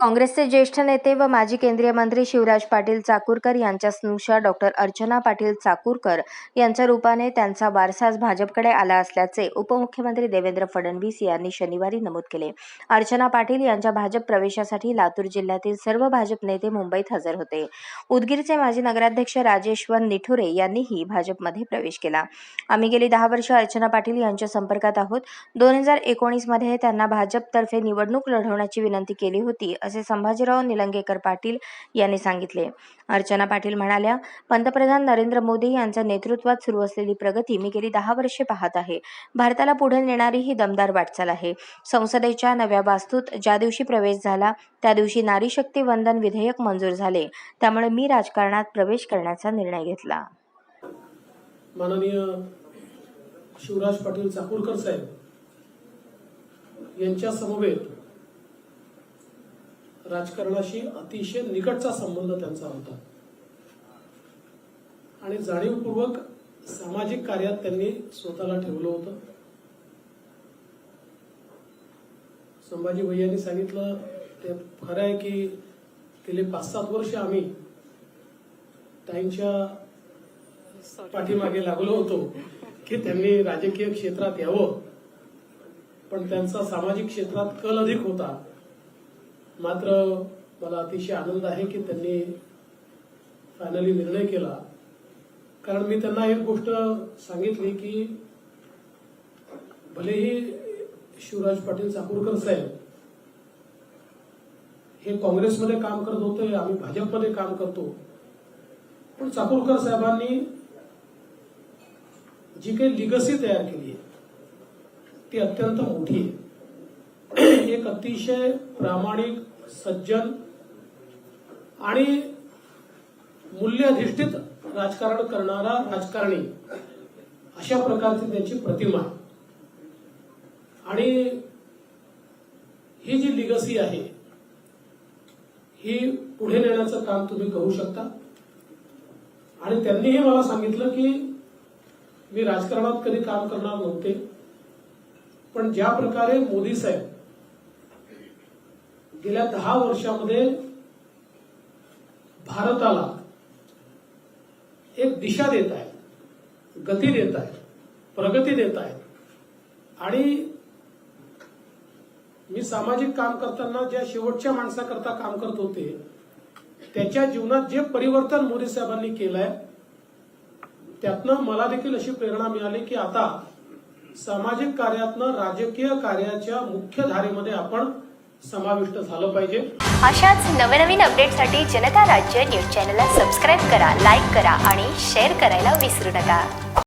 काँग्रेसचे ज्येष्ठ नेते व माजी केंद्रीय मंत्री शिवराज पाटील चाकूरकर यांच्या स्नुषा डॉक्टर अर्चना पाटील चाकूरकर यांच्या रूपाने त्यांचा वारसाच भाजपकडे आला असल्याचे उपमुख्यमंत्री देवेंद्र फडणवीस यांनी शनिवारी नमूद केले. अर्चना पाटील यांच्या भाजप प्रवेशासाठी लातूर जिल्ह्यातील सर्व भाजप नेते मुंबईत हजर होते. उदगीरचे माजी नगराध्यक्ष राजेश्वर निठुरे यांनीही भाजपमध्ये प्रवेश केला. आम्ही गेली दहा वर्ष अर्चना पाटील यांच्या संपर्कात आहोत. दोन हजार एकोणीसमध्ये त्यांना भाजपतर्फे निवडणूक लढवण्याची विनंती केली होती असे संभाजीराव निलंगेकर पाटील यांनी सांगितले. अर्चना पाटील म्हणाल्या पंतप्रधान नरेंद्र मोदी यांच्या नेतृत्वात सुरू असलेली प्रगती मी गेली दहा वर्षे पाहत आहे. भारताला पुढे नेणारी ही दमदार वाटचाल आहे. संसदेच्या नव्या वास्तूत ज्या दिवशी प्रवेश झाला त्या दिवशी नारी शक्ती वंदन विधेयक मंजूर झाले. त्यामुळे मी राजकारणात प्रवेश करण्याचा निर्णय घेतला. माननीय शिवराज पाटील चाकूरकर साहेब यांच्या समवेत राजकारणाशी अतिशय निकटचा संबंध त्यांचा होता. आणि जाणीवपूर्वक सामाजिक कार्यात त्यांनी स्वतःला ठेवलं होतं. संभाजी भैयांनी सांगितलं ते खरं आहे की गेले पाच सात वर्ष आम्ही त्यांच्या पाठीमागे लागलो होतो की त्यांनी राजकीय क्षेत्रात यावं. पण त्यांचा सामाजिक क्षेत्रात कल अधिक होता. मात्र मला अतिशय आनंद आहे की त्यांनी फायनली निर्णय केला. कारण मी त्यांना एक गोष्ट सांगितली की भलेही शिवराज पाटील चाकूरकर साहेब हे काँग्रेसमध्ये काम करत होते आम्ही भाजपमध्ये काम करतो. पण चाकूरकर साहेबांनी जी काही लिगसी तयार केली आहे ती अत्यंत मोठी आहे. एक अतिशय प्रामाणिक सज्जन आणि मूल्यधिष्ठित राजकारण करणारा राजकारणी अशा प्रकारची त्यांची प्रतिमा. आणि ही जी लिगसी आहे ही पुढे नेण्याचं काम तुम्ही करू शकता. आणि त्यांनीही मला सांगितलं की मी राजकारणात कधी काम करणार नव्हते पण ज्या प्रकारे मोदी साहेब गेल्या दहा वर्षामध्ये भारताला एक दिशा देत आहेत गती देत आहेत प्रगती देत आहेत आणि मी सामाजिक काम करताना ज्या शेवटच्या माणसाकरता काम करत होते त्याच्या जीवनात जे परिवर्तन मोदी साहेबांनी केलंय त्यातनं मला देखील अशी प्रेरणा मिळाली की आता सामाजिक कार्यातनं राजकीय कार्याच्या मुख्य धारेमध्ये आपण समाविष्ट झालं पाहिजे. अशाच नवनवीन अपडेटसाठी जनता राज्य न्यूज चॅनलला सबस्क्राईब करा लाईक करा आणि शेअर करायला विसरू नका.